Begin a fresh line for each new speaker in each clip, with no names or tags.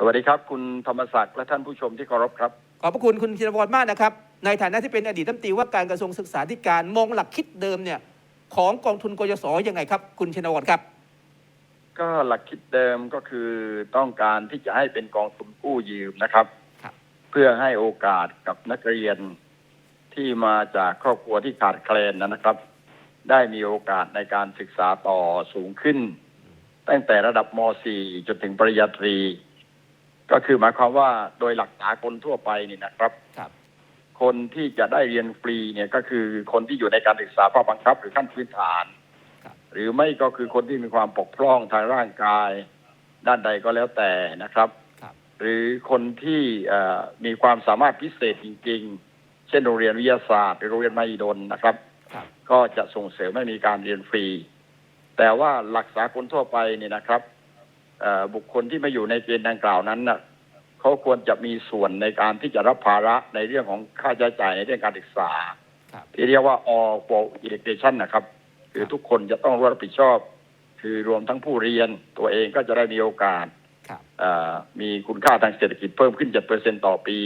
สวัสดีครับ คุณธรรมศักดิ์และท่านผู้ชมที่เคารพครับ
ขอบพระคุณคุณธีรวรมากนะครับ ในฐานะที่เป็นอดีตรัฐมนตรีว่าการกระทรวงศึกษาธิการมองหลักคิดเดิมเนี่ยของกองทุนกยศยังไงครับ คุณชินวรครับ
ก็หลักคิดเดิมก็คือต้องการที่จะให้เป็นกองทุนกู้ยืมนะครับ
ครับ
เพื่อให้โอกาสกับนักเรียนที่มาจากครอบครัวที่ขาดแคลนนะครับ ได้มีโอกาสในการศึกษาต่อสูงขึ้น ตั้งแต่ระดับม .4 จนถึงปริญญาตรี ก็คือหมายความว่าโดยหลักสากลทั่วไปนี่นะครับ
ครับ
คนที่จะได้เรียนฟรีเนี่ยก็คือคนที่อยู่ในการศึกษาภาคบังคับ หรือขั้นพื้นฐาน
ครับ
หรือไม่ก็คือคนที่มีความปกพร่องทางร่างกาย ด้านใดก็แล้วแต่นะครับ
ครับ
หรือคนที่เอ่อมีความสามารถพิเศษจริง ๆ เช่นโรงเรียนวิทยาศาสตร์หรือโรงเรียนมหิดลนะครับ
ครับ
ก็จะส่งเสริมให้มีการเรียนฟรี แต่ว่าหลักสากลทั่วไปเนี่ยนะครับเอ่อ บุคคลที่มาอยู่ในเกณฑ์ดังกล่าวนั้นน่ะเขาควรจะมีส่วนในการที่จะรับภาระในเรื่องของค่าใช้จ่ายในเรื่องการศึกษา
ครับ
ที่เรียกว่า all for education นะครับ คือทุกคนจะต้องรับผิดชอบ คือรวมทั้งผู้เรียนตัวเองก็จะได้มีโอกาส
ครับ
เอ่อมีคุณค่าทางเศรษฐกิจเพิ่มขึ้น 7%ต่อปี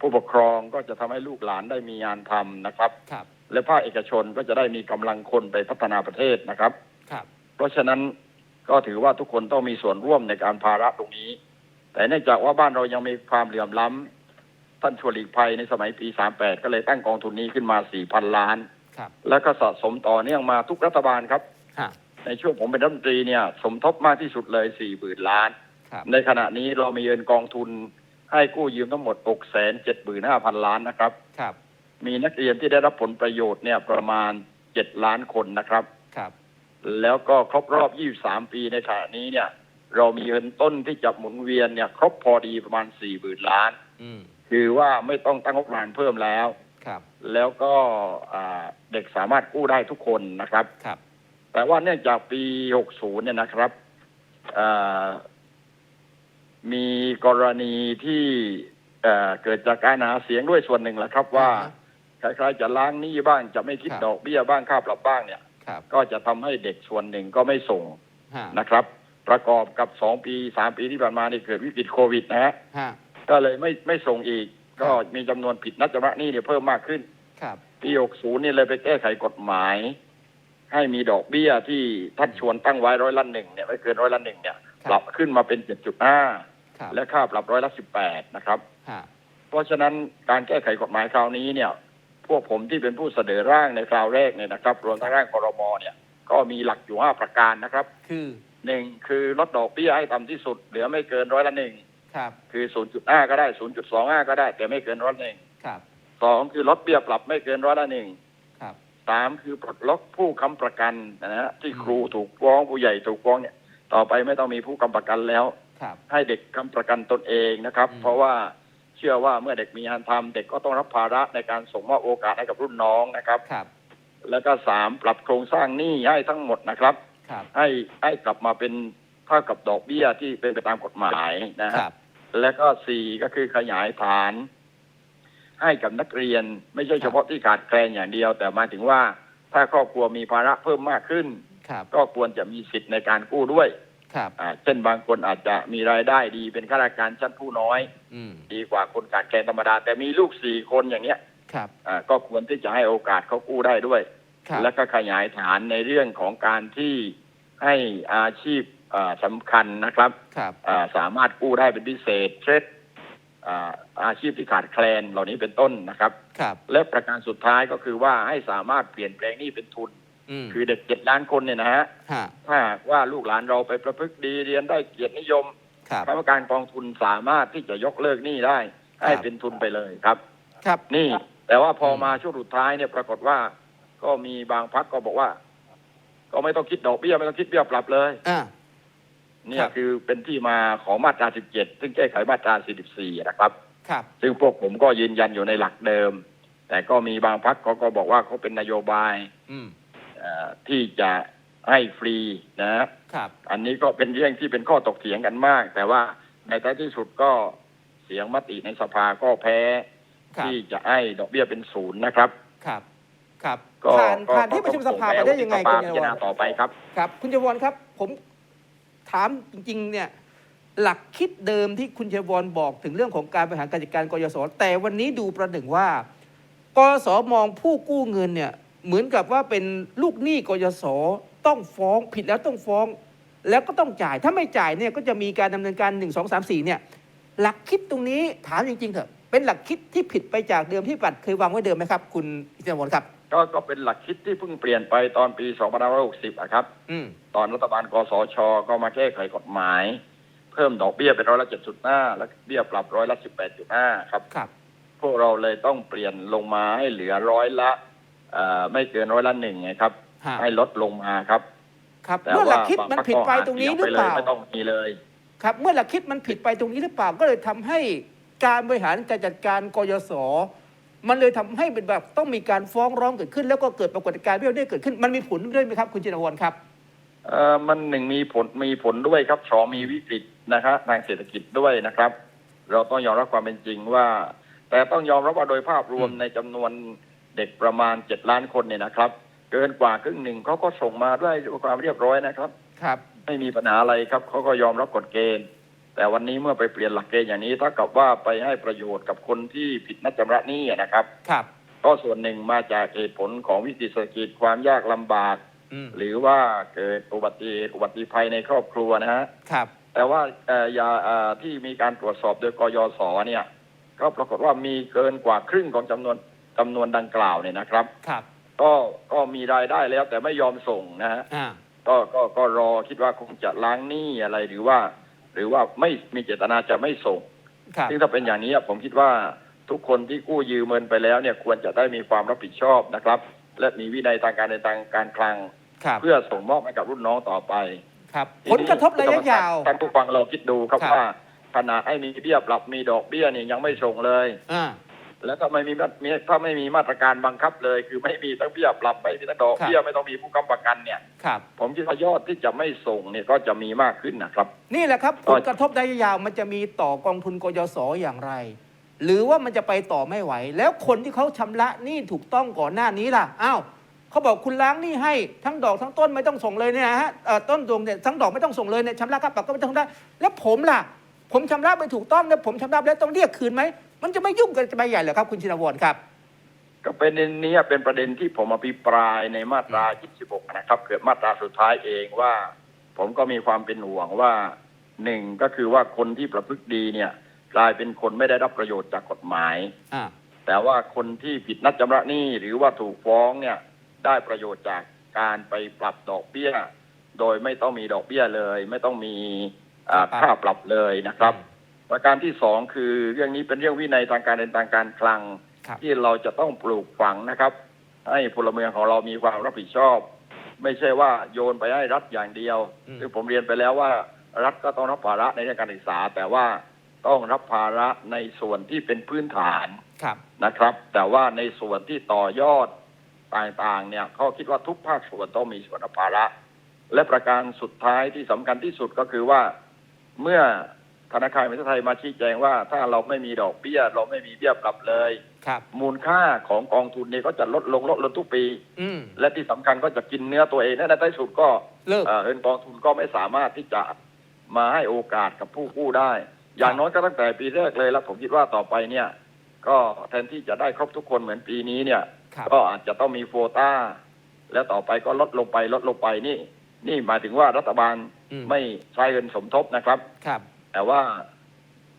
ผู้ปกครองก็จะทำให้ลูกหลานได้มีงานทำนะครับ
ครับ
และภาคเอกชนก็จะได้มีกำลังคนไปพัฒนาประเทศนะครับ
ครับ
เพราะฉะนั้น ก็ถือว่าทุกคนต้องมีส่วนร่วมในการภาระตรงนี้ แต่เนื่องจากว่าบ้านเรายังมีความเหลื่อมล้ำท่านชวนหลีกภัยในสมัยปี 38 ก็เลยตั้งกองทุนนี้ขึ้นมา 4,000 ล้าน
ครับ
แล้วก็สะสมต่อเนื่องมาทุกรัฐบาลครับ
ฮะ
ในช่วงผมเป็นรัฐมนตรีเนี่ย สมทบมากที่สุดเลย4 0,000ล้าน
ครับ
ในขณะนี้เรามีเงินกองทุนให้กู้ยืมทั้งหมด675,000ล้านนะครับ
ครับ
มีนักเรียนที่ได้รับผลประโยชน์เนี่ยประมาณ7ล้านคนนะครับ
ครับ
แล้วก็ครบรอบ 23 ปีในขณะนี้เนี่ย เรามีเงินต้นที่จะหมุนเวียนเนี่ย ครบพอดีประมาณ40,000ล้าน
อืม
คือว่าไม่ต้องตั้งงบประมาณเพิ่มแล้ว
ครับ
แล้วก็อ่าเด็กสามารถกู้ได้ทุกคนนะครับ
ครับ
แต่ว่าเนื่องจากปี 60 เนี่ยนะครับอ่ามีกรณีที่เอ่อเกิดจากการหาเสียงด้วยส่วนหนึ่งแหละครับว่า คล้ายๆจะล้างหนี้บ้างจะไม่คิด
ครับ
ดอกเบี้ยบ้างค่าปรับบ้างเนี่ย
ครับ
ก็จะทำให้เด็กส่วนหนึ่งก็ไม่ส่ง
ฮะ
นะครับ ประกอบกับสองปีสามปีที่ผ่านมานี่เกิดวิกฤตโควิดนะฮะ
ฮะ
ก็เลยไม่ไม่ส่งอีก
ครับ
ก็มีจำนวนผิดนัดชำระหนี้เนี่ยเพิ่มมากขึ้น
ครับ
ปี60นี่เลยไปแก้ไขกฎหมาย ให้มีดอกเบี้ยที่ท่านชวนตั้งไว้ร้อยละหนึ่งเนี่ยไม่เกินร้อยละหนึ่งเนี่ย
ครับ
ปรับขึ้นมาเป็น 7.5
ครับ
และค่าปรับร้อยละ 18 นะครับ
ฮะ
เพราะฉะนั้นการแก้ไขกฎหมายคราวนี้เนี่ย พวกผมที่เป็นผู้เสนอร่างในคราวแรกเนี่ยนะครับ รวมทั้งร่างคอรมอเนี่ย ก็มีหลักอยู่ห้าประการนะครับ
คือ
หนึ่งคือลดดอกเบี้ยให้ต่ำที่สุด เหลือไม่เกินร้อยละหนึ่ง
ครับ
คือ0.5ก็ได้0.25ก็ได้ แต่ไม่เกินร้อยละหนึ่ง
ครับ
สองคือลดเบี้ยปรับไม่เกินร้อยละหนึ่ง
ครับ
สามคือปลดล็อกผู้ค้ำประกันนะฮะที่
อืม
ครูถูกฟ้องผู้ใหญ่ถูกฟ้องเนี่ย ต่อไปไม่ต้องมีผู้ค้ำประกันแล้ว
ครับ
ให้เด็กค้ำประกันตนเองนะครับ
อืม
เพราะว่า เชื่อว่าเมื่อเด็กมีงานทำเด็กก็ต้องรับภาระในการส่งมอบโอกาสให้กับรุ่นน้องนะครับ
ครับ
แล้วก็สามปรับโครงสร้างหนี้ให้ทั้งหมดนะครับ
ครับ
ให้ให้กลับมาเป็นเท่ากับดอกเบี้ยที่เป็นไปตามกฎหมายนะ
ค
ฮะ
รับ
แล้วก็สี่ก็คือขยายฐาน ให้กับนักเรียนไม่ใช่เฉพาะที่ขาดแคลนอย่างเดียว แต่หมายถึงว่าถ้าครอบครัวมีภาระเพิ่มมากขึ้น
ครับ
ก็ควรจะมีสิทธิ์ในการกู้ด้วย
ครับ
อ่าเช่นบางคนอาจจะมีรายได้ดีเป็นข้าราชการชั้นผู้น้อย
อืม
ดีกว่าคนขาดแคลนธรรมดา แต่มีลูกสี่คนอย่างเนี้ย
ครับ
อ่าก็ควรที่จะให้โอกาสเขากู้ได้ด้วย
ครับ
แล้วก็ขยายฐานในเรื่องของการที่ให้อาชีพอ่าสำคัญนะครับ
ครับ
อ่าสามารถกู้ได้เป็นพิเศษเช่นอ่าอาชีพที่ขาดแคลนเหล่านี้เป็นต้นนะครับ
ครับ
และประการสุดท้ายก็คือว่าให้สามารถเปลี่ยนแปลงหนี้เป็นทุน
อืม
คือเด็กเจ็ดล้านคนเนี่ยนะฮะ
ฮะ
ถ้าหากว่าลูกหลานเราไปประพฤติดีเรียนได้เกียรตินิยม
ครับ
กรรมการกองทุนสามารถที่จะยกเลิกหนี้ได้ ให้
ครับ
เป็นทุนไปเลยครับ
ครับ
นี่ แต่ว่าพออ
ม
มาช่วงสุดท้ายเนี่ยปรากฏว่า ก็มีบางพักก็บอกว่า ก็ไม่ต้องคิดดอกเบี้ยไม่ต้องคิดเบี้ยปรับเลย
อ่า
เนี่ย
ครับ
คือเป็นที่มาของมาตรา 17 ซึ่งแก้ไขมาตรา 44 นะครับ
ครับ
ซึ่งพวกผมก็ยืนยันอยู่ในหลักเดิม แต่ก็มีบางพักเขาก็บอกว่าเขาเป็นนโยบาย
อืม
เอ่อ ที่จะให้ฟรีนะ
ครับ
อันนี้ก็เป็นเรื่องที่เป็นข้อตกเถียงกันมาก แต่ว่าในท้ายที่สุดก็เสียงมติในสภาก็แพ้
ครับ
ที่จะให้ดอกเบี้ยเป็นศูนย์นะครับ
ครับครับ
ก็
ผ่าน
ก็
ผ่านที่ประชุมสภาไปได้ยังไง
ก็
คุ
ต้
ณ
อ
เยาว
พิจารณารต่อไปครับ
ครับ คุณเยาวรครับ ผมถามจริง ๆ เนี่ย หลักคิดเดิมที่คุณชัยวรบอกถึงเรื่องของการบริหารการจัดการกยศแต่วันนี้ดูประหนึ่งว่ากยศมองผู้กู้เงินเนี่ย เหมือนกับว่าเป็นลูกหนี้กยศต้องฟ้องผิดแล้วต้องฟ้อง แล้วก็ต้องจ่ายถ้าไม่จ่ายเนี่ยก็จะมีการดำเนินการ 1 2 3 4เนี่ยหลักคิดตรงนี้ถามจริงๆเถอะเป็นหลักคิดที่ผิดไปจากเดิมที่ปัดเคยวางไว้เดิมไหมครับ คุณอิทธิพลครับ
ก็ก็เป็นหลักคิดที่เพิ่งเปลี่ยนไปตอนปี 2560อะครับ
อืม
ตอนรัฐบาลกสช ก็มาแก้ไขกฎหมาย เพิ่มดอกเบี้ยเป็นร้อยละ7.5และเบี้ยปรับร้อยละ18.5ครับ
ครับ
พวกเราเลยต้องเปลี่ยนลงมาให้เหลือร้อยละ เอ่อไม่เกินร้อยละหนึ่งไงครับ
ฮะ
ให้ลดลงมาครับ
ครับ
แต่
เมื่อหลั
ว่าก
คิด
บาง
มัน
พรรค
ผิด
ก็
ไป
หา
ตรงนี้
เสีย
หรือ
ไป
เป
เลย
ล่า
ไม่ต้องมีเลย
ครับเมื่อหลักคิดมันผิดไปตรงนี้หรือเปล่าก็เลยทำให้การบริหารการจัดการกยศมันเลยทำให้เป็นแบบต้องมีการฟ้องร้องเกิดขึ้น แล้วก็เกิดปรากฏการณ์เบี้ยวเด้เกิดขึ้น มันมีผลด้วยไหมครับ คุณจินวรครับ
เอ่อมันหนึ่งมีผลมีผลด้วยครับสองมีวิกฤตนะครับทางเศรษฐกิจด้วยนะครับ เราต้องยอมรับความเป็นจริงว่า แต่ต้องยอมรับว่าโดยภาพรวม
อืม
ในจำนวน เด็กประมาณเจ็ดล้านคนเนี่ยนะครับ เกินกว่าครึ่งหนึ่งเขาก็ส่งมาด้วยความเรียบร้อยนะครับ
ครับ
ไม่มีปัญหาอะไรครับเขาก็ยอมรับกฎเกณฑ์ แต่วันนี้เมื่อไปเปลี่ยนหลักเกณฑ์อย่างนี้เท่ากับว่าไปให้ประโยชน์กับคนที่ผิดนัดชำระหนี้อะนะครับ
ครับ
ก็ส่วนหนึ่งมาจากเหตุผลของวิกฤตเศรษฐกิจความยากลำบาก
อืม
หรือว่าเกิดอุบัติเหตุอุบัติภัยในครอบครัวนะฮะ
ครับ
แต่ว่าเอ่อยาเอ่อที่มีการตรวจสอบโดยกยศเนี่ย ก็ปรากฏว่ามีเกินกว่าครึ่งของจำนวน จำนวนดังกล่าวเนี่ยนะครับ
ครับ
ก็ก็มีรายได้แล้วแต่ไม่ยอมส่งนะฮะ
อ่า
ก็ก็ก็รอคิดว่าคงจะล้างหนี้อะไรหรือว่า หรือว่าไม่มีเจตนาจะไม่ส่ง
ครับ
ซึ่งถ้าเป็นอย่างนี้ผมคิดว่าทุกคนที่กู้ยืมเงินไปแล้วเนี่ยควรจะได้มีความรับผิดชอบนะครับ และมีวินัยทางการในทางการคลัง
ครับ
เพื่อส่งมอบให้กับรุ่นน้องต่อไป
ครับ ผลกระทบระยะยาว
ท่านผู้ฟังเราคิดดูครับ
ครับ
ว่าขนาดให้มีเบี้ยปรับมีดอกเบี้ยเนี่ยยังไม่ส่งเลย
อ่า
แล้วถ้าไม่มีมามีถ้าไม่มีมาตรการบังคับเลย คือไม่มีทั้งเบี้ยปรับไม่มีทั้งดอก
ครับ
เบี้ยไม่ต้องมีผู้ค้ำประกันเนี่ย
ครับ
ผมคิดว่ายอดที่จะไม่ส่งเนี่ยก็จะมีมากขึ้นนะครับ
นี่แหละครับ
ก็
ผลกระทบระยะยาวมันจะมีต่อกองทุนกยศอย่างไร หรือว่ามันจะไปต่อไม่ไหว แล้วคนที่เขาชำระหนี้ถูกต้องก่อนหน้านี้ล่ะอ้าวเขาบอกคุณล้างหนี้ให้ทั้งดอกทั้งต้นไม่ต้องส่งเลยเนี่ยนะฮะเอ่อต้นดวงเนี่ยทั้งดอกไม่ต้องส่งเลยเนี่ยชำระค่าปรับก็ไม่ต้องได้ แล้วผมล่ะ ผมชำระไปถูกต้องแล้วผมชำระแล้วต้องเรียกคืนไหม มันจะไม่ยุ่งกันจะไปใหญ่เหรอครับ คุณชินวรครับ
ก็เป็นเนี้ยเป็นประเด็นที่ผมอภิปรายในมาตรา 26 นะครับเกิดมาตราสุดท้ายเองว่า ผมก็มีความเป็นห่วงว่าหนึ่งก็คือว่าคนที่ประพฤติดีเนี่ยกลายเป็นคนไม่ได้รับประโยชน์จากกฎหมาย
อ่า
แต่ว่าคนที่ผิดนัดชำระหนี้หรือว่าถูกฟ้องเนี่ยได้ประโยชน์จากการไปปรับดอกเบี้ย โดยไม่ต้องมีดอกเบี้ยเลย ไม่ต้องมีอ่า
ครับ
ค่าปรับเลยนะครับ ประการที่สองคือเรื่องนี้เป็นเรื่องวินัยทางการเงินทางการคลัง
ครับ
ที่เราจะต้องปลูกฝังนะครับ ให้พลเมืองของเรามีความรับผิดชอบ ไม่ใช่ว่าโยนไปให้รัฐอย่างเดียว
อืม
ซึ่งผมเรียนไปแล้วว่ารัฐก็ต้องรับภาระในเรื่องการศึกษา แต่ว่าต้องรับภาระในส่วนที่เป็นพื้นฐาน
ครับ
นะครับ แต่ว่าในส่วนที่ต่อยอดต่างๆ เนี่ยเขาคิดว่าทุกภาคส่วนต้องมีส่วนรับภาระ และประการสุดท้ายที่สำคัญที่สุดก็คือว่าเมื่อ ธนาคารแห่งประเทศไทยมาชี้แจงว่า ถ้าเราไม่มีดอกเบี้ย เราไม่มีเบี้ยปรับเลย
ครับ
มูลค่าของกองทุนเนี่ยก็จะลดลงลดลงทุกปี
อืม
และที่สำคัญก็จะกินเนื้อตัวเองและในที่สุดก็
เลิก
เอ่อเงินกองทุนก็ไม่สามารถที่จะมาให้โอกาสกับผู้กู้ได้ อย่างน้อยก็ตั้งแต่ปีแรกเลยแล้วผมคิดว่าต่อไปเนี่ย ก็แทนที่จะได้ครบทุกคนเหมือนปีนี้เนี่ย
ครับ
ก็อาจจะต้องมีโควต้าแล้วต่อไปก็ลดลงไปลดลงไปนี่ นี่หมายถึงว่ารัฐบาล
อืม
ไม่ใช้เงินสมทบนะครับ
ครับ
แต่ว่า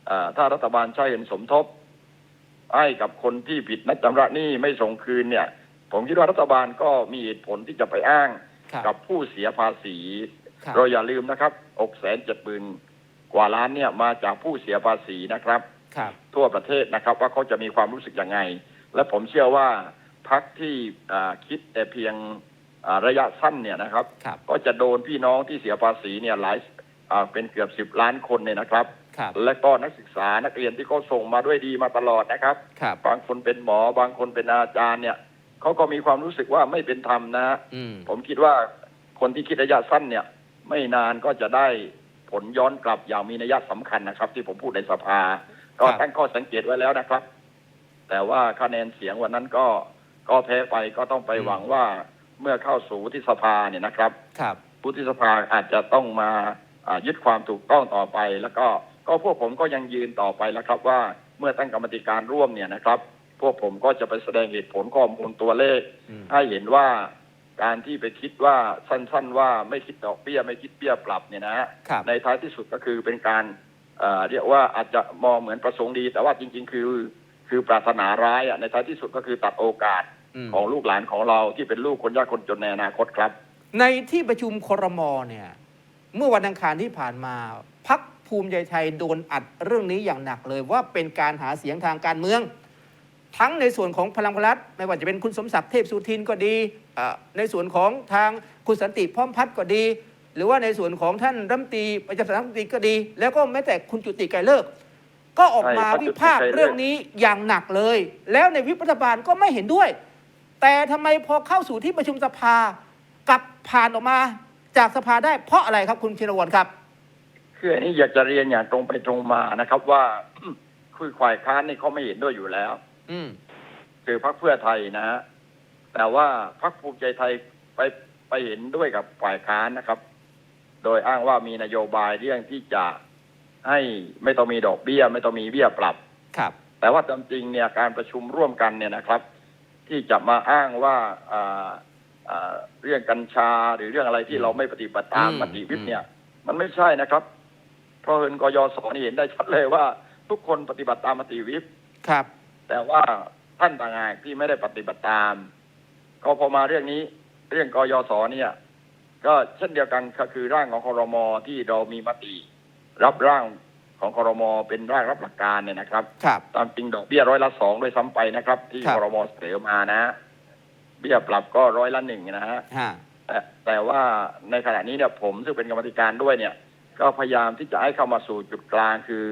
เอ่อถ้ารัฐบาลใช้เงินสมทบ ให้กับคนที่ผิดนัดชำระหนี้ไม่ส่งคืนเนี่ย ผมคิดว่ารัฐบาลก็มีเหตุผลที่จะไปอ้าง
ครับ
กับผู้เสียภาษี
ครับ
เราอย่าลืมนะครับอกแสนเจ็ดหมื่นกว่าล้านเนี่ยมาจากผู้เสียภาษีนะครับ
ครับ
ทั่วประเทศนะครับ ว่าเขาจะมีความรู้สึกยังไง และผมเชื่อว่าพักที่อ่าคิดแต่เพียงอ่าระยะสั้นเนี่ยนะครับ
ครับ
ก็จะโดนพี่น้องที่เสียภาษีเนี่ยหลายอ่า เป็นเกือบสิบล้านคนเนี่ยนะครับ
ครับ
และก็นักศึกษานักเรียนที่เขาส่งมาด้วยดีมาตลอดนะครับ
ครับ
บางคนเป็นหมอบางคนเป็นอาจารย์เนี่ยเขาก็มีความรู้สึกว่าไม่เป็นธรรมนะฮะ
อืม
ผมคิดว่าคนที่คิดระยะสั้นเนี่ย ไม่นานก็จะได้ผลย้อนกลับอย่างมีนัยสำคัญนะครับ ที่ผมพูดในสภา ก็
ครับ
ตั้งข้อสังเกตไว้แล้วนะครับ แต่ว่าคะแนนเสียงวันนั้นก็ก็แพ้ไปก็ต้องไปหวังว่าเมื่อเข้าสู่วุฒิสภาเนี่ยนะครับ
ครับ
วุฒิสภาอาจจะต้องมาอ่า ยึดความถูกต้องต่อไป แล้วก็ก็พวกผมก็ยังยืนต่อไปแล้วครับว่าเมื่อตั้งกรรมธิการร่วมเนี่ยนะครับ พวกผมก็จะไปแสดงเหตุผลข้อมูลตัวเลข
อืม
ให้เห็นว่าการที่ไปคิดว่าสั้น ๆ ว่าไม่คิดดอกเบี้ย ไม่คิดเบี้ยปรับเนี่ยนะฮะ
ครับ
ในท้ายที่สุดก็คือเป็นการเอ่อเรียกว่าอาจจะมองเหมือนประสงค์ดี แต่ว่าจริง ๆ คือคือปรารถนาร้ายอะในท้ายที่สุดก็คือตัดโอกาส
อืม
ของลูกหลานของเราที่เป็นลูกคนยากคนจนในอนาคตครับ
ในที่ประชุมครมเนี่ย เมื่อวันอังคารที่ผ่านมาพักภูมิใจไทยโดนอัดเรื่องนี้อย่างหนักเลยว่าเป็นการหาเสียงทางการเมือง ทั้งในส่วนของพลังประชารัฐไม่ว่าจะเป็นคุณสมศักดิ์เทพสุทินก็ดีเอ่อในส่วนของทางคุณสันติพร้อมพัฒน์ก็ดี หรือว่าในส่วนของท่านรัฐมนตรีประจำสำนักรัฐมนตรีก็ดี แล้วก็แม้แต่คุณจุติไกรเลิกษ์ก็ออกมา
ใช่ครับ
วิพากษ์
จุติไกรเลิกษ์
เรื่องนี้อย่างหนักเลย แล้วในวิปรัฐบาลก็ไม่เห็นด้วย แต่ทำไมพอเข้าสู่ที่ประชุมสภากลับผ่านออกมา จากสภาได้เพราะอะไรครับคุณชินวนครับ
คืออันนี้อยากจะเรียนอย่างตรงไปตรงมานะครับว่าคือฝ่ายค้านนี่เขาไม่เห็นด้วยอยู่แล้ว
อืม
คือพรรคเพื่อไทยนะฮะแต่ว่าพรรคภูมิใจไทยไปไปเห็นด้วยกับฝ่ายค้านนะครับ โดยอ้างว่ามีนโยบายเรื่องที่จะให้ไม่ต้องมีดอกเบี้ย ไม่ต้องมีเบี้ยปรับ
ครับ
แต่ว่าตามจริงเนี่ยการประชุมร่วมกันเนี่ยนะครับ ที่จะมาอ้างว่าอ่าอ่า เรื่องกัญชาหรือเรื่องอะไรที่เราไม่ปฏิบัติตาม
อืม
มติวิปเนี่ย มันไม่ใช่นะครับ เพราะเห็นกยศนี่เห็นได้ชัดเลยว่า ทุกคนปฏิบัติตามมติวิป
ครับ
แต่ว่าท่านต่างหากที่ไม่ได้ปฏิบัติตาม ก็พอมาเรื่องนี้ เรื่องกยศเนี่ย ก็เช่นเดียวกันก็คือร่างของคอรมอที่เรามีมติ รับร่างของคอรมอเป็นร่างรับหลักการเนี่ยนะครับ
ครับ
ตามจริงดอกเบี้ยร้อยละสองด้วยซ้ำไปนะครับ ที่
ครับ
คอรมอเสนอมานะ เบี้ยปรับก็ร้อยละหนึ่งนะฮะ
ฮะ
แต่แต่ว่าในขณะนี้เนี่ยผมซึ่งเป็นกรรมธิการด้วยเนี่ย ก็พยายามที่จะให้เข้ามาสู่จุดกลางคือ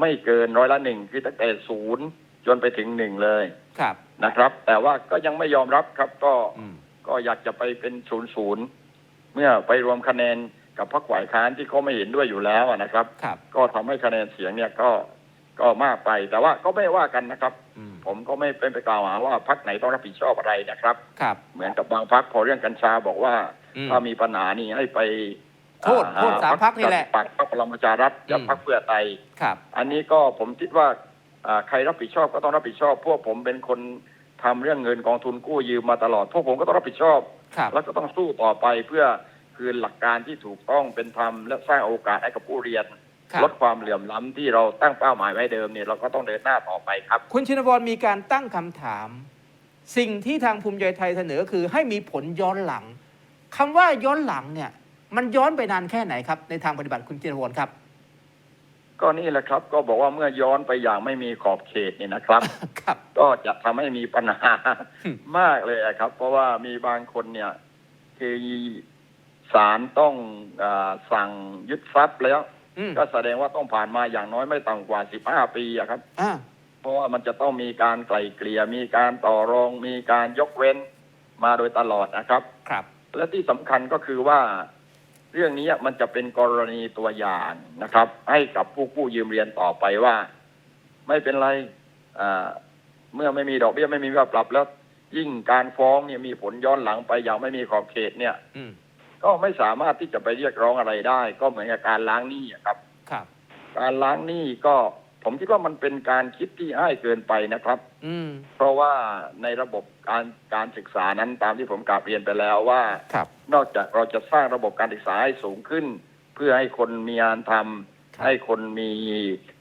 ไม่เกินร้อยละหนึ่งคือตั้งแต่ศูนย์จนไปถึงหนึ่งเลย
ครับ
นะครับ แต่ว่าก็ยังไม่ยอมรับครับก็
อืม
ก็อยากจะไปเป็นศูนย์ศูนย์เมื่อไปรวมคะแนนกับพรรคฝ่ายค้านที่เขาไม่เห็นด้วยอยู่แล้วอะนะครับ
ครับ
ก็ทำให้คะแนนเสียงเนี่ยก็ก็มากไป แต่ว่าก็ไม่ว่ากันนะครับ
อืม
ผมก็ไม่เป็นไปกล่าวหาว่าพรรคไหนต้องรับผิดชอบอะไรนะครับ
ครับ
เหมือนกับบางพรรคพอเรื่องกัญชาบอกว่า
อืม
ถ้ามีปัญหานี่ให้ไป
โทษโทษสามพรรคนี่แหละ
ปักพรรคพลังประชารัฐกับ
อืม
พรรคเพื่อไทย
ครับ
อันนี้ก็ผมคิดว่าอ่าใครรับผิดชอบก็ต้องรับผิดชอบ พวกผมเป็นคนทำเรื่องเงินกองทุนกู้ยืมมาตลอด พวกผมก็ต้องรับผิดชอบ
ครับ
แล้วก็ต้องสู้ต่อไปเพื่อคืนหลักการที่ถูกต้องเป็นธรรมและสร้างโอกาสให้กับผู้เรียน
ครับ
ลดความเหลื่อมล้ำที่เราตั้งเป้าหมายไว้เดิมเนี่ยเราก็ต้องเดินหน้าต่อไปครับ
คุณชินวรมีการตั้งคำถาม สิ่งที่ทางภูมิใจไทยเสนอคือให้มีผลย้อนหลังคำว่าย้อนหลังเนี่ย มันย้อนไปนานแค่ไหนครับ ในทางปฏิบัติคุณชินวรครับ
ก็นี่แหละครับก็บอกว่าเมื่อย้อนไปอย่างไม่มีขอบเขตเนี่ยนะครับ
ครับ
ก็จะทำให้มีปัญหา
อืม
มากเลยอะครับ เพราะว่ามีบางคนเนี่ยคือศาลต้องอาสั่งยึดทรัพย์แล้ว
อืม
ก็แสดงว่าต้องผ่านมาอย่างน้อยไม่ต่ำกว่า15ปีอะครับ
อ่า
เพราะว่ามันจะต้องมีการไกล่เกลี่ยมีการต่อรอง มีการยกเว้นมาโดยตลอดนะครับ
ครับ
และที่สำคัญก็คือว่า เรื่องนี้มันจะเป็นกรณีตัวอย่างนะครับ ให้กับผู้กู้ยืมเรียนต่อไปว่า ไม่เป็นไรอ่าเมื่อไม่มีดอกเบี้ยไม่มีว่าปรับแล้ว ยิ่งการฟ้องเนี่ยมีผลย้อนหลังไปอย่างไม่มีขอบเขตเนี่ย
อืม
ก็ไม่สามารถที่จะไปเรียกร้องอะไรได้ ก็เหมือนกับการล้างหนี้อะครับ
ครับ
การล้างหนี้ก็ผมคิดว่ามันเป็นการคิดที่ให้เกินไปนะครับ
อืม
เพราะว่าในระบบการการศึกษานั้นตามที่ผมกราบเรียนไปแล้วว่า
ครับ
นอกจากเราจะสร้างระบบการศึกษาให้สูงขึ้น เพื่อให้คนมีงานทำ
ครับ
ให้คนมี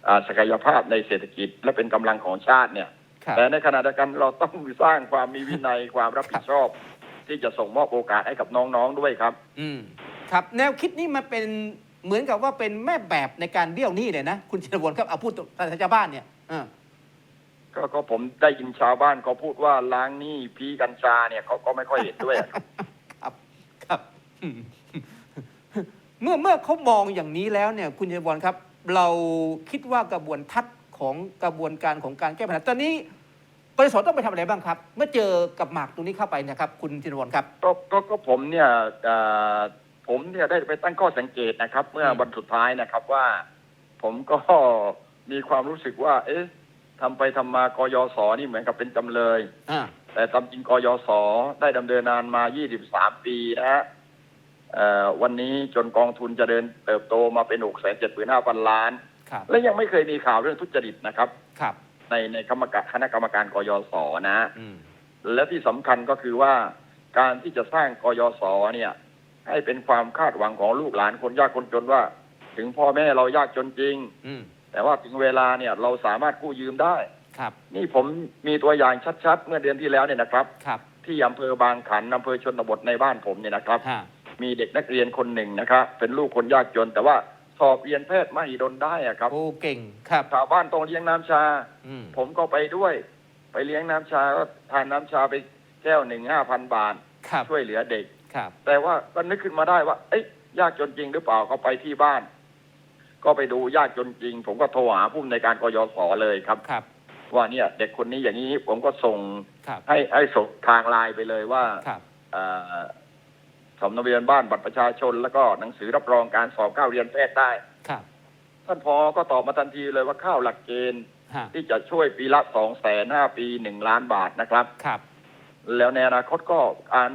อ่าศักยภาพในเศรษฐกิจ และเป็นกำลังของชาติเนี่ย
ครับ
แต่ในขณะเดียวกันเราต้องสร้างความมีวินัยความรับผิดชอบ ที่จะส่งมอบโอกาสให้กับน้องๆด้วยครับ
อืมครับ แนวคิดนี้มันเป็นเหมือนกับว่าเป็นแม่แบบในการเบี้ยวหนี้เลยนะ คุณชินวรครับเอาพูดตรงภาษาชาวบ้านเนี่ยอ่า
ก็ก็ผมได้ยินชาวบ้านเขาพูดว่าล้างหนี้พีกัญชาเนี่ยเขาก็ไม่ค่อยเห็นด้วยครับ
ครับครับอืมเมื่อเมื่อเขามองอย่างนี้แล้วเนี่ย คุณชัยบอลครับ เราคิดว่ากระบวนทัศน์ของกระบวนการของการแก้ปัญหาตอนนี้ กสต้องไปทำอะไรบ้างครับ เมื่อเจอกับหมากตรงนี้เข้าไปเนะครับ คุณชินวรครับ
ก็ก็ก็ผมเนี่ยเอ่อผมเนี่ยได้ไปตั้งข้อสังเกตนะครับ เมื่อ
อืม
วันสุดท้ายนะครับว่า ผมก็มีความรู้สึกว่า เอ๊ะทำไปทำมากยศนี่เหมือนกับเป็นจำเลย
อ่า
แต่ตามจริงกยศได้ดำเนินนานมา 23 ปีนะฮะเอ่อวันนี้จนกองทุนจะเดินเติบโตมาเป็น6 7 5 0 0 0ล้าน
ครับ
และยังไม่เคยมีข่าวเรื่องทุจริตนะครับ
ครับ
ในในคณะกรรมการคณะกรรมการกยศนะ
อืม
และที่สำคัญก็คือว่าการที่จะสร้างกยศเนี่ย ให้เป็นความคาดหวังของลูกหลานคนยากคนจนว่า ถึงพ่อแม่เรายากจนจริง
อืม
แต่ว่าถึงเวลาเนี่ยเราสามารถกู้ยืมได้
ครับ
นี่ผมมีตัวอย่างชัดๆ เมื่อเดือนที่แล้วเนี่ยนะครับ
ครับ
ที่อำเภอบางขันอำเภอชนบทในบ้านผมเนี่ยนะครับ
ฮะ
มีเด็กนักเรียนคนหนึ่งนะครับ เป็นลูกคนยากจนแต่ว่า สอบเรียนแพทย์มหิดลได้อะครับ
โอ้เก่งครับ
ชาวบ้านต้องเลี้ยงน้ำชา
อืม
ผมก็ไปด้วย ไปเลี้ยงน้ำชาก็ทานน้ำชาไปแก้วหนึ่งห้าพันบาท
ครับ
ช่วยเหลือเด็ก
ครับ
แต่ว่าก็นึกขึ้นมาได้ว่า เอ๊ะยากจนจริงหรือเปล่าก็ไปที่บ้าน ก็ไปดูยากจนจริง ผมก็โทรหาผู้ในวยการกยศเลยครับ
ครับ
ว่าเนี่ย เด็กคนนี้อย่างนี้ผมก็ส่ง
ครับ
ให้ให้ส่งทางไลน์ไปเลยว่า
ครับ
เอ่อ สำเนาทะเบียนบ้านบัตรประชาชน แล้วก็หนังสือรับรองการสอบเข้าเรียนแพทย์ได้
ครับ
ท่านพอก็ตอบมาทันทีเลยว่าเข้าหลักเกณฑ์
ฮะ
ที่จะช่วยปีละสองแสนห้าปีหนึ่งล้านบาทนะครับ
ครับ
แล้วในอนาคตก็การ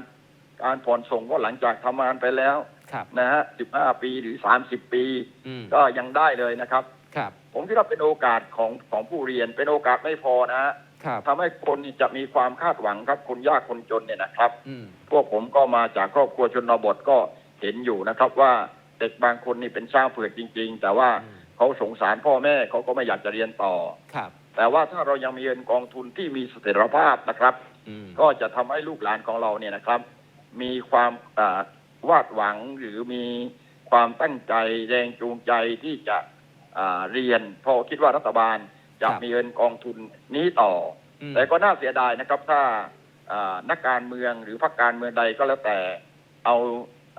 การผ่อนส่งก็หลังจากทำงานไปแล้ว
ครับ
นะฮะสิบห้าปีหรือสามสิบปี
อืม
ก็ยังได้เลยนะครับ
ครับ
ผมคิดว่าเป็นโอกาสของของผู้เรียนเป็นโอกาสไม่พอนะฮะ
ครับ
ทำให้คนนี่จะมีความคาดหวังครับคนยากคนจนเนี่ยนะครับ
อืม
พวกผมก็มาจากครอบครัวชนบทก็เห็นอยู่นะครับ ว่าเด็กบางคนนี่เป็นช่างเผือกจริง ๆ แต่ว่า
อืม
เขาสงสารพ่อแม่เขาก็ไม่อยากจะเรียนต่อ
ครับ
แต่ว่าถ้าเรายังมีเงินกองทุนที่มีเสถียรภาพนะครับ
อืม
ก็จะทำให้ลูกหลานของเราเนี่ยนะครับ มีความอ่าวาดหวังหรือมีความตั้งใจแรงจูงใจที่จะอ่าเรียนเพราะคิดว่ารัฐบาล จะมีเงินกองทุนนี้ต่อ
อืม
แต่ก็น่าเสียดายนะครับ ถ้าอ่านักการเมืองหรือพรรคการเมืองใดก็แล้วแต่เอา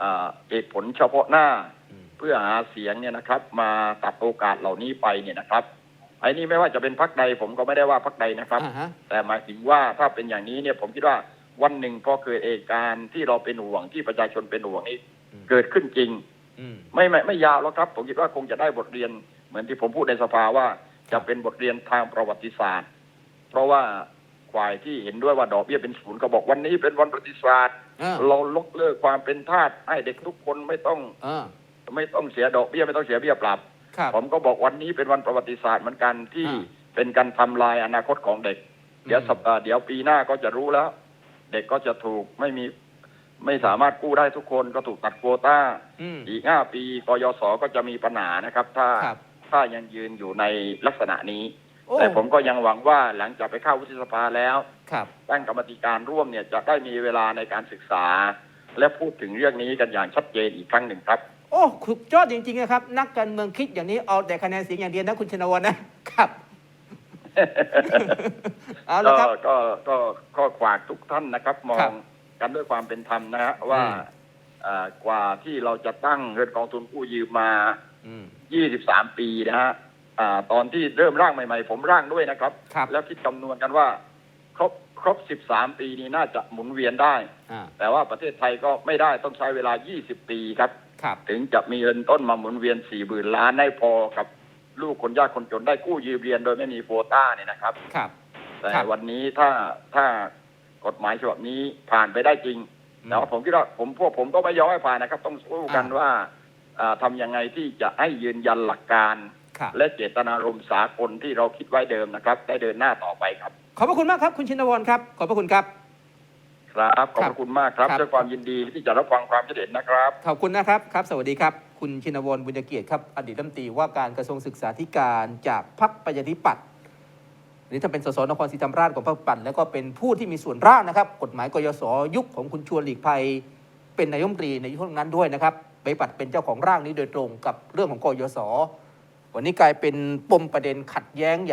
อ่าเหตุผลเฉพาะหน้า
อืม
เพื่อหาเสียงเนี่ยนะครับ มาตัดโอกาสเหล่านี้ไปเนี่ยนะครับไอ้นี่ไม่ว่าจะเป็นพรรคใดผมก็ไม่ได้ว่าพรรคใดนะครับ
อ่าฮะ
แต่หมายถึงว่าถ้าเป็นอย่างนี้เนี่ยผมคิดว่าวันหนึ่งพอเกิดเหตุการณ์ที่เราเป็นห่วงที่ประชาชนเป็นห่วงนี้
อืม
เกิดขึ้นจริง
อืม
ไม่ไม่ไม่ยาวแล้วครับ ผมคิดว่าคงจะได้บทเรียนเหมือนที่ผมพูดในสภาว่า
ครั
จะ
บ
เป็นบทเรียนทางประวัติศาสตร์ เพราะว่าฝ่ายที่เห็นด้วยว่าดอกเบี้ยเป็นศูนย์ก็บอกวันนี้เป็นวันประวัติศาสตร์
อ่า
เราลดเลิกความเป็นทาสให้เด็กทุกคนไม่ต้อง
อ่า
ไม่ต้องเสียดอกเบี้ยไม่ต้องเสียเบี้ยปรับ
ครับ
ผมก็บอกวันนี้เป็นวันประวัติศาสตร์เหมือนกันที่
อ่า
เป็นการทำลายอนาคตของเด็ก เดี๋ยว
อืม
สัปดาห์เดี๋ยวปีหน้าก็จะรู้แล้ว เด็กก็จะถูกไม่มีไม่สามารถกู้ได้ทุกคนก็ถูกตัดโควต้า
อืม
อีกห้าปีกยศก็จะมีปัญหานะครับ ถ้า
ครับ
ถ้ายังยืนอยู่ในลักษณะนี้
โอ้
แต่ผมก็ยังหวังว่าหลังจากไปเข้าวุฒิสภาแล้ว
ครับ
ตั้งกรรมธิการร่วมเนี่ยจะได้มีเวลาในการศึกษา และพูดถึงเรื่องนี้กันอย่างชัดเจนอีกครั้งหนึ่งครับ
โอ้สุดยอดจริงๆนะครับ นักการเมืองคิดอย่างนี้เอาแต่คะแนนเสียงอย่างเดียวนะคุณชนวนนะครับ เอาละ
ก็
ครับ
ก็ก็ก็ขวากทุกท่านนะครับ มอ
ครั
ง
บ
กันด้วยความเป็นธรรมนะฮะว่า
อืม
อ่ากว่าที่เราจะตั้งเงินกองทุนกู้ยืมมา
อืม
23ปีนะฮะอ่าตอนที่เริ่มร่างใหม่ ๆ ผมร่างด้วยนะครับ
ครับ
แล้วคิดคำนวณกันว่า ครบครบ13ปีนี้น่าจะหมุนเวียนได้
อ่า
แต่ว่าประเทศไทยก็ไม่ได้ต้องใช้เวลา 20 ปีครับ
ครับ
ถึงจะมีเงินต้นมาหมุนเวียน4มื่นล้านได้พอกับ ลูกคนยากคนจนได้กู้ยืมเรียนโดยไม่มีโควต้าเนี่ยนะครับ
ครับ
แต่
ครับ
วันนี้ถ้าถ้ากฎหมายฉบับนี้ผ่านไปได้จริง
อืม
แต่ว่าผมคิดว่าผมพวกผมก็ไม่ยอมให้ผ่านนะครับ ต้องสู้กัน
อ่า
ว่าอ่า ทำยังไงที่จะให้ยืนยันหลักการ
ครับ
และเจตนารมณ์สากลที่เราคิดไว้เดิมนะครับ ได้เดินหน้าต่อไปครับ
ขอบพระคุณมากครับ คุณชินวรครับ ขอบพระคุณครับ
ครับขอบ
ครั
พ
บ
ระคุณมากครับ
ครับ
ด้วยความยินดีที่จะรับฟังความคิดเห็นนะครับ
ขอบคุณนะครับครับ สวัสดีครับ คุณชินวรบุญเกียรติครับ อดีตรัฐมนตรีว่าการกระทรวงศึกษาธิการจากพรรคประชาธิปัตย์หรือถ้าเป็นสสนครศรีธรรมราชของพรรคปัตย์แล้วก็เป็นผู้ที่มีส่วนร่างนะครับ กฎหมายกยศยุคของคุณชวนหลีกภัย เป็นนายกรัฐมนตรีในยุคนั้นด้วยนะครับ ไปปัติเป็นเจ้าของร่างนี้โดยตรงกับเรื่องของกยศวันนี้กลายเป็นปมประเด็นขัดแย้งอย่าง